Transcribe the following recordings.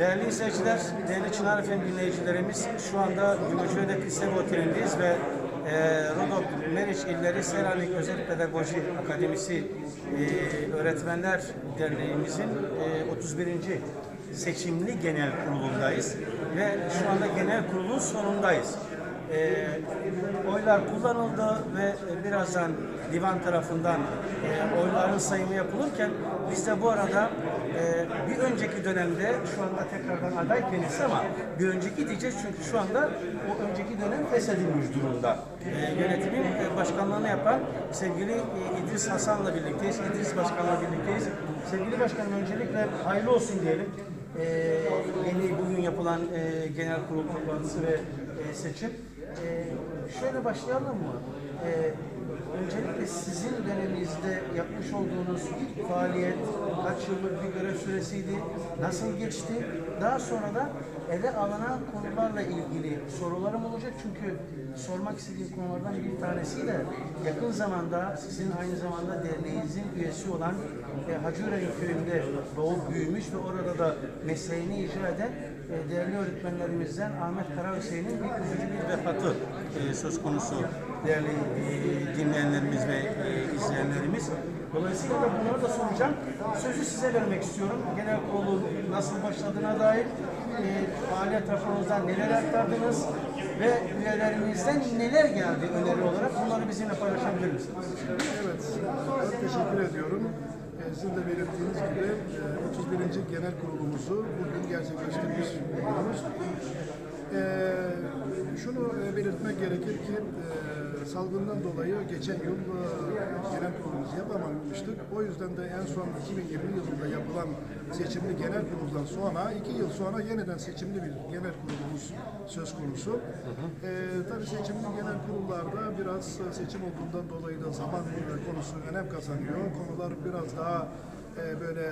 Değerli izleyiciler, değerli Çınar FM dinleyicilerimiz şu anda Gümüşhöy'de Kısev Oteli'ndeyiz ve e, Rodok Meriç İlleri Selanik Özel Pedagoji Akademisi e, Öğretmenler Derneğimizin e, 31. seçimli genel kurulundayız ve şu anda genel kurulun sonundayız. E, oylar kullanıldı ve e, birazdan divan tarafından e, oyların sayımı yapılırken biz de bu arada e, bir önceki dönemde şu anda tekrardan aday kendisi ama bir önceki diyeceğiz çünkü şu anda o önceki dönem feshedilmiş durumda. E, yönetimin e, başkanlığını yapan sevgili e, İdris Hasan'la birlikteyiz. İdris Başkan'la birlikteyiz. Sevgili Başkanım öncelikle hayırlı olsun diyelim. E, yeni bugün yapılan e, genel kurul toplantısı ve e, seçim. E, şöyle başlayalım mı? E, öncelikle sizin döneminizde yapmış olduğunuz faaliyet kaç yıllık bir görev süresiydi? Nasıl geçti? Daha sonra da ele alınan konularla ilgili sorularım olacak çünkü sormak istediğim konulardan bir tanesi de yakın zamanda sizin aynı zamanda derneğinizin üyesi olan e, Hacıören köyünde doğup büyümüş ve orada da mesleğini icra eden e, değerli öğretmenlerimizden Ahmet Karahüseyin'in bir üzücü bir vefatı e, söz konusu değerli e, dinleyenlerimiz ve e, izleyenlerimiz. Dolayısıyla da bunları da soracağım. Sözü size vermek istiyorum. Genel kurulu nasıl başladığına dair e, faaliyet raporunuzdan neler aktardınız ve üyelerimizden neler geldi öneri olarak bunları bizimle paylaşabilir misiniz? Evet, çok teşekkür ediyorum. Ee, Sizin de belirttiğiniz gibi e, 31. Genel Kurulumuzu bugün gerçekleştirmiş bulunuyoruz. Ee, Şunu e, belirtmek gerekir ki e, salgından dolayı geçen yıl e, genel kurulumuzu yapamamıştık. O yüzden de en son 2020 yılında yapılan seçimli genel kuruldan sonra iki yıl sonra yeniden seçimli bir genel kurulumuz söz konusu. Ee, tabii seçimli genel kurullarda biraz e, seçim olduğundan dolayı da zaman e, konusu önem kazanıyor. Konular biraz daha e, böyle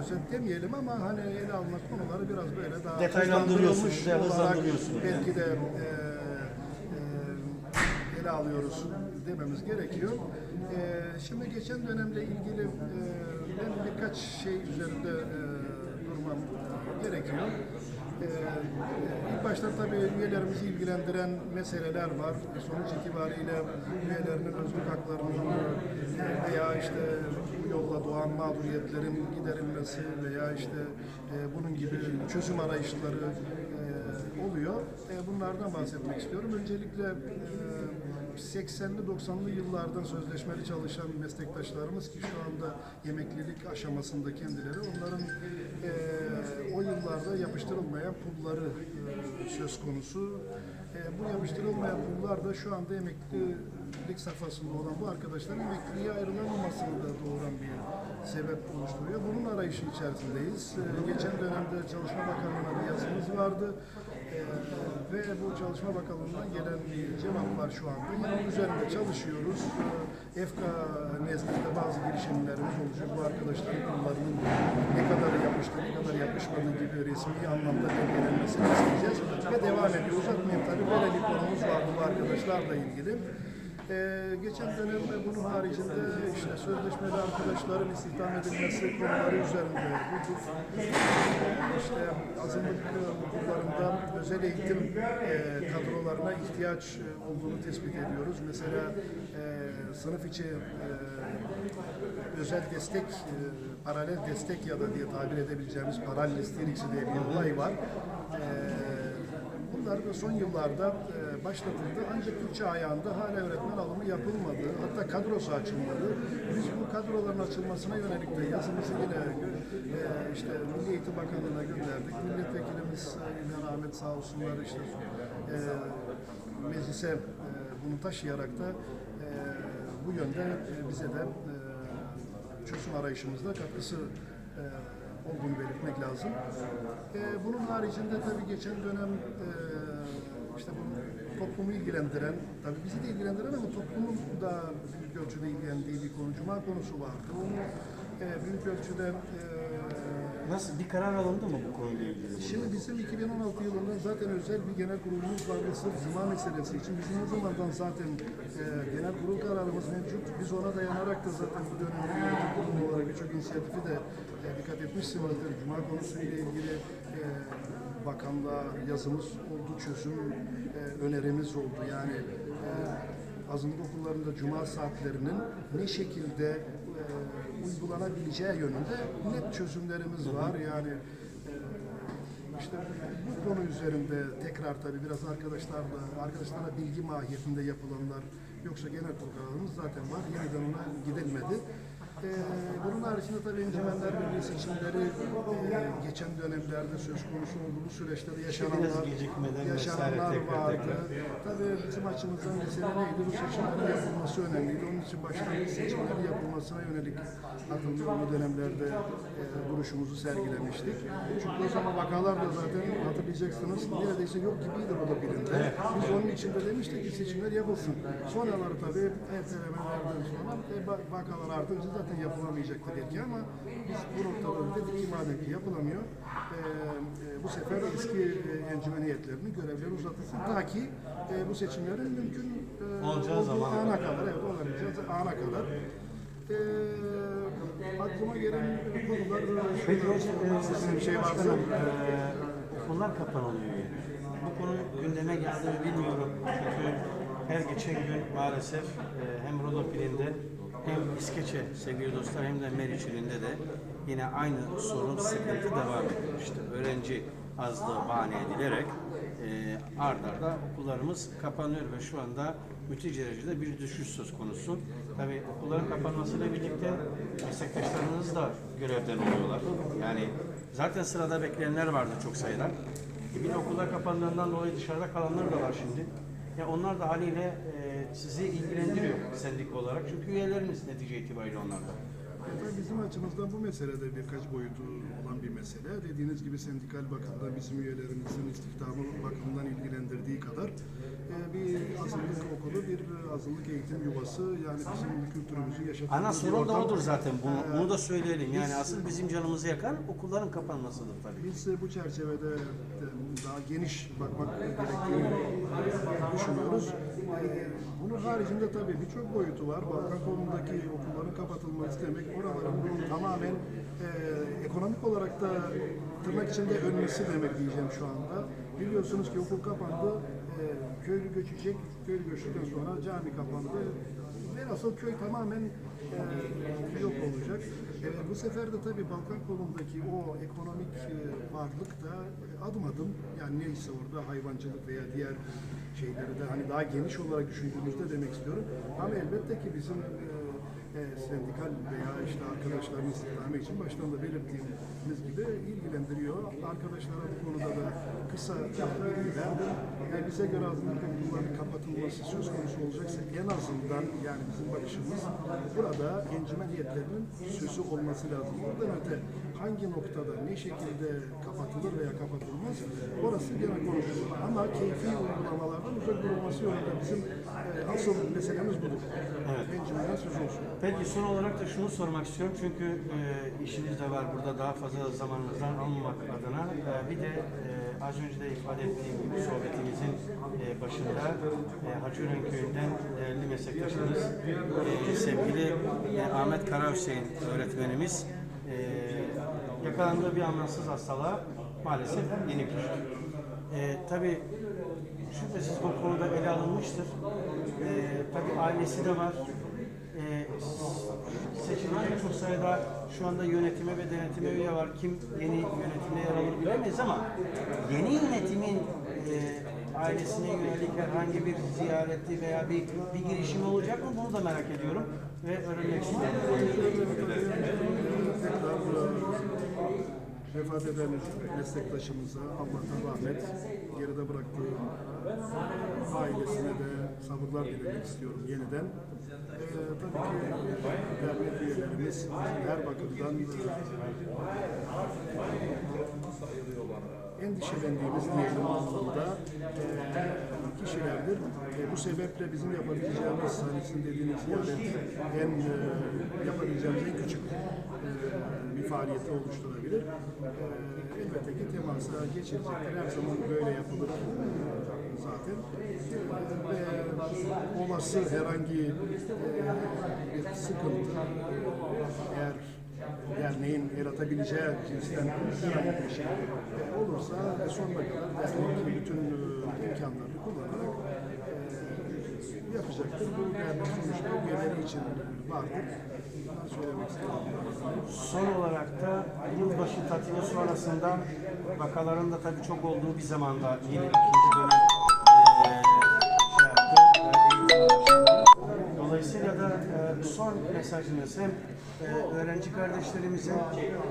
özet demeyelim ama hani ele alınan konuları biraz böyle daha Detaylandırıyorsunuz, hızlandırıyorsunuz. belki de e, e, ele alıyoruz dememiz gerekiyor. E, şimdi geçen dönemle ilgili e, ben birkaç şey üzerinde e, durmam e, gerekiyor. E, ilk başta tabii üyelerimizi ilgilendiren meseleler var. Sonuç itibariyle üyelerinin özgür haklarının e, veya işte bu yolla doğan mağduriyetlerin giderilmesi veya işte e, bunun gibi çözüm arayışları e, oluyor. E, bunlardan bahsetmek istiyorum. Öncelikle e, 80'li 90'lı yıllardan sözleşmeli çalışan meslektaşlarımız ki şu anda emeklilik aşamasında kendileri onların e, o yıllarda yapıştırılmayan pulları e, söz konusu. Bu yapıştırılmayan pullar da şu anda emeklilik safhasında olan bu arkadaşların emekliliğe ayrılamamasını da doğuran bir sebep oluşturuyor. Bunun arayışı içerisindeyiz. Geçen dönemde Çalışma Bakanlığı'na bir yazımız vardı. Ve bu Çalışma Bakanlığı'ndan gelen bir cevap var şu anda. Yine onun üzerinde çalışıyoruz. E, EFKA nezdinde bazı girişimlerimiz olacak. Bu arkadaşların konularının ne kadar yapıştı, ne kadar yapışmadığı gibi resmi anlamda belgelenmesini isteyeceğiz. Ve devam ediyor. Uzatmayayım tabii. Böyle bir konumuz vardı bu arkadaşlarla ilgili. Ee, geçen dönemde bunun haricinde işte sözleşmeli arkadaşların istihdam edilmesi konuları üzerinde durduk. İşte azınlık okullarında özel eğitim e, kadrolarına ihtiyaç e, olduğunu tespit ediyoruz. Mesela e, sınıf içi e, özel destek, e, paralel destek ya da diye tabir edebileceğimiz paralel diriksi diye bir olay var. E, Bunlar da son yıllarda e, başlatıldı ancak Türkçe ayağında hala öğretmen alımı yapılmadı. Hatta kadrosu açılmadı. Biz bu kadroların açılmasına yönelik de yazımızı yine e, işte Milli Eğitim Bakanlığı'na gönderdik. Milletvekilimiz İlhan Ahmet sağ olsunlar işte e, meclise bunu taşıyarak da bu yönde bize de çözüm arayışımızda katkısı olduğunu belirtmek lazım. Ee, bunun haricinde tabii geçen dönem e, işte bu toplumu ilgilendiren, tabii bizi de ilgilendiren ama toplumun da büyük ölçüde ilgilendiği bir konu, Cuma konusu vardı. Onu e, büyük ölçüde e, Nasıl bir karar alındı mı bu konuyla ilgili? Şimdi bizim 2016 yılından zaten özel bir genel kurulumuz vardı sırf Cuma meselesi için. Bizim o zamandan zaten e, genel kurul kararımız mevcut. Biz ona dayanarak da zaten bu dönemde yönetim kurulu olarak birçok inisiyatifi de e, dikkat etmişsinizdir. Cuma konusuyla ilgili e, bakanlığa yazımız oldu, çözüm e, önerimiz oldu. Yani e, azınlık okullarında cuma saatlerinin ne şekilde e, uygulanabileceği yönünde net çözümlerimiz var. Yani e, işte bu konu üzerinde tekrar tabii biraz arkadaşlarla, arkadaşlarla bilgi mahiyetinde yapılanlar yoksa genel kurullarımız zaten var. Yeniden ona gidilmedi. Ee, bunun haricinde tabii encümenler birliği seçimleri e, geçen dönemlerde söz konusu oldu. Bu süreçte de yaşananlar, gecikmeden vesaire yaşananlar tekrar vardı. tekrar. Tabii bizim açımızdan mesele neydi? Bu seçimlerin yapılması önemliydi. Onun için baştan seçimlerin yapılmasına yönelik hatırlıyorum bu dönemlerde e, duruşumuzu sergilemiştik. Çünkü o zaman vakalar da zaten hatırlayacaksınız neredeyse yok gibiydi o da birinde. Biz onun için de demiştik ki seçimler yapılsın. Sonraları tabii ertelemelerden sonra e, va- vakalar artınca zaten yapılamayacaktı belki ama biz bu noktada da dedik ki madem ki yapılamıyor e, e, bu sefer eski e, encümen heyetlerinin görevleri uzatılsın ta ki e, bu seçimlerin mümkün e, Olacağı zamana ana kadar, evet olabileceği ana kadar. E, aklıma gelen konular Peki şunlar, hocam, e, bir şey varsa başkanım, e, okullar kapanılıyor yani. Bu konu gündeme geldi mi bilmiyorum. Çünkü her geçen gün maalesef e, hem Rodopil'inde hem İskeçe sevgili dostlar hem de Meriç ilinde de yine aynı sorun, sıkıntı devam ediyor. Öğrenci azlığı bahane edilerek e, ard arda okullarımız kapanıyor ve şu anda müthiş derecede bir düşüş söz konusu. Tabii okulların kapanmasıyla birlikte meslektaşlarımız da görevden oluyorlar. Yani zaten sırada bekleyenler vardı çok sayıda. E bir okullar kapandığından dolayı dışarıda kalanlar da var şimdi. Ya onlar da haliyle e, sizi ilgilendiriyor sendik olarak. Çünkü üyeleriniz netice itibariyle onlar da. Tabii bizim açımızdan bu meselede birkaç boyutu olan bir mesele. Dediğiniz gibi sendikal bakımdan bizim üyelerimizin istihdamı bakımından ilgilendirdiği kadar e, bir azınlık okulu, bir azınlık eğitim yuvası yani bizim kültürümüzü yaşatan Ana sorun da odur zaten. Bunu, bunu da söyleyelim. Yani asıl bizim canımızı yakan okulların kapanmasıdır tabii. Biz de bu çerçevede e, daha geniş bakmak gerektiğini düşünüyoruz. Bunun haricinde tabii birçok boyutu var. Balkan kolundaki okulların kapatılması demek oraların tamamen e, ekonomik olarak da tırnak içinde ölmesi demek diyeceğim şu anda. Biliyorsunuz ki okul kapandı, e, köylü göçecek, köylü göçtükten sonra cami kapandı. Velhasıl köy tamamen e, yok olacak. E, bu sefer de tabii Balkan kolundaki o ekonomik e, varlık da adım adım yani neyse orada hayvancılık veya diğer şeyleri de hani daha geniş olarak düşündüğümüzde demek istiyorum. Ama elbette ki bizim e, e, sendikal veya işte arkadaşların istihdamı için baştan da belirttiğimiz gibi ilgilendiriyor. Arkadaşlara bu konuda da kısa bilgi verdim. Yani bize göre azınlık okulların kapatılması söz konusu olacaksa en azından yani bizim bakışımız burada encümen heyetlerinin sözü olması lazım. Buradan öte hangi noktada ne şekilde kapatılır veya kapatılmaz orası gene konuşulur. Ama keyfi uygulamalardan uzak durulması yolunda bizim e, asıl meselemiz budur. Evet. Encümenden söz olsun. Peki son olarak da şunu sormak istiyorum çünkü e, işiniz de var burada daha fazla zamanınızdan almamak adına E, bir de e, az önce de ifade ettiğim gibi sohbetimizin e, başında e, Hacıören Köyü'nden değerli meslektaşımız e, sevgili e, Ahmet Karahüseyin öğretmenimiz e, yakalandığı bir anlamsız hastalığa maalesef yenik düştü. E, tabii şüphesiz bu konuda ele alınmıştır. E, tabii ailesi de var. E, seçilecek çok sayıda şu anda yönetime ve denetime üye var. Kim yeni yönetimde yer alır bilemeyiz ama yeni yönetimin e, ailesine yönelik herhangi bir ziyareti veya bir, bir girişimi olacak mı? Bunu da merak ediyorum ve öğrenmek istiyorum. Tekrar e, vefat eden meslektaşımıza Allah'tan rahmet, geride bıraktığı ailesine de sabırlar dilemek istiyorum yeniden. E, tabii ki dernek üyelerimiz her bakımdan e, endişelendiğimiz diyelim anlamda e, kişilerdir. E, bu sebeple bizim yapabileceğimiz, sizin dediğiniz ziyaret en e, yapabileceğimiz en küçük e, bir faaliyeti oluşturabilir. E, elbette ki temasa geçilecektir. Her zaman böyle yapılır e, zaten. E, ve olası herhangi e, bir sıkıntı e, eğer derneğin el atabileceği cinsten herhangi bir şey olursa sonuna kadar dernek bütün e, imkanlarını kullanarak e, yapacaktır. Bu sonuçta üyeleri için vardır. Son olarak da yılbaşı tatili sonrasında vakaların da tabii çok olduğu bir zamanda yeni ikinci dönem son mesajımız hem eee, öğrenci kardeşlerimize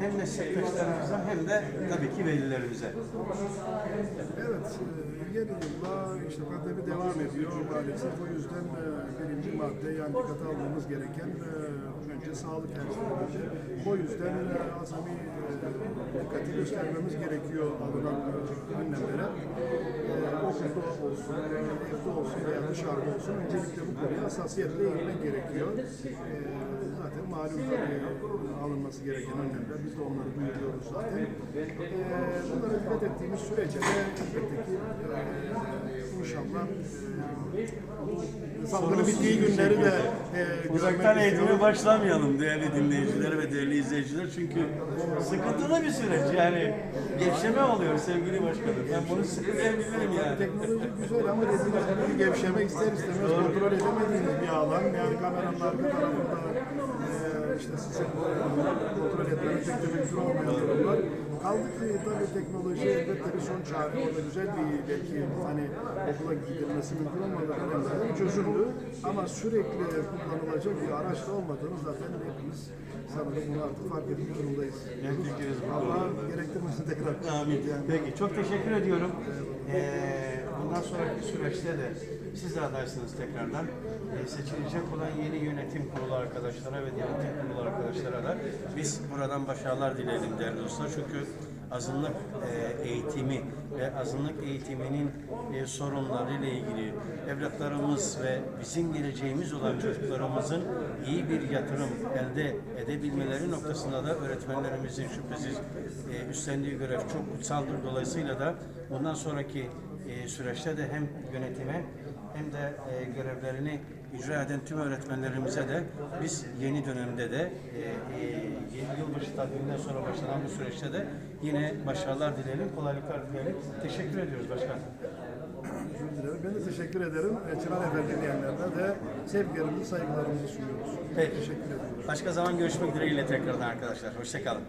hem meslektaşlarımıza hem de tabii ki velilerimize. Evet, e, yeni yılla işte pandemi devam ediyor maalesef. O yüzden e, birinci madde yani dikkate almamız gereken e, önce sağlık her. O yüzden e, azami e, dikkati göstermemiz gerekiyor alınan önlemlere. E, okulda olsun, evde olsun veya dışarıda olsun öncelikle bu konuya hassasiyetle eğilmek gerekiyor. E, zaten malum alınması gereken önlemler. Biz de onları duyuruyoruz zaten. E, bunlara dikkat ettiğimiz sürece de elbette ki e, inşallah e, salgının bittiği günleri de e, Uzaktan eğitime istiyoruz. başlamayalım değerli dinleyiciler ve değerli izleyiciler. Çünkü sıkıntılı bir süreç yani. Gevşeme oluyor sevgili başkanım. Ben bunu söyleyebilirim yani. Teknoloji güzel ama dediğiniz gibi gevşeme ister istemez kontrol edemediğiniz bir alan. Yani kameranın arka tarafında e, işte sizin kontrol etmeniz pek de mümkün olmayan durumlar. Kaldı ki tabii teknoloji elbette bir son çare. Orada güzel bir belki hani okula gidilmesi mümkün olmadığı dönemlerde çözüldü. Ama sürekli kullanılacak bir araç da olmadığını zaten hepimiz sanırım bunu artık fark etmiş durumdayız. Hemfikiriz bu Allah konuda. gerektirmesin tekrar. Amin. Peki çok teşekkür ediyorum. Ee, bundan sonraki süreçte de siz de adaysınız tekrardan. Ee, seçilecek olan yeni yönetim kurulu arkadaşlara ve yönetim kurulu arkadaşlara da biz buradan başarılar dileyelim değerli dostlar. Çünkü azınlık e, eğitimi ve azınlık eğitiminin e, sorunları ile ilgili evlatlarımız ve bizim geleceğimiz olan çocuklarımızın iyi bir yatırım elde edebilmeleri noktasında da öğretmenlerimizin şüphesiz e, üstlendiği görev çok kutsaldır. Dolayısıyla da bundan sonraki e, süreçte de hem yönetime hem de e, görevlerini icra eden tüm öğretmenlerimize de biz yeni dönemde de e, e, yeni yılbaşı tatilinden sonra başlanan bu süreçte de yine başarılar dileyelim, kolaylıklar dileyelim. Teşekkür ediyoruz başkanım. Ben de teşekkür ederim. Çınar Efendi dinleyenlerine de sevgilerimizi, saygılarımızı sunuyoruz. Peki. Teşekkür ediyoruz. Başka zaman görüşmek dileğiyle tekrardan arkadaşlar. Hoşçakalın.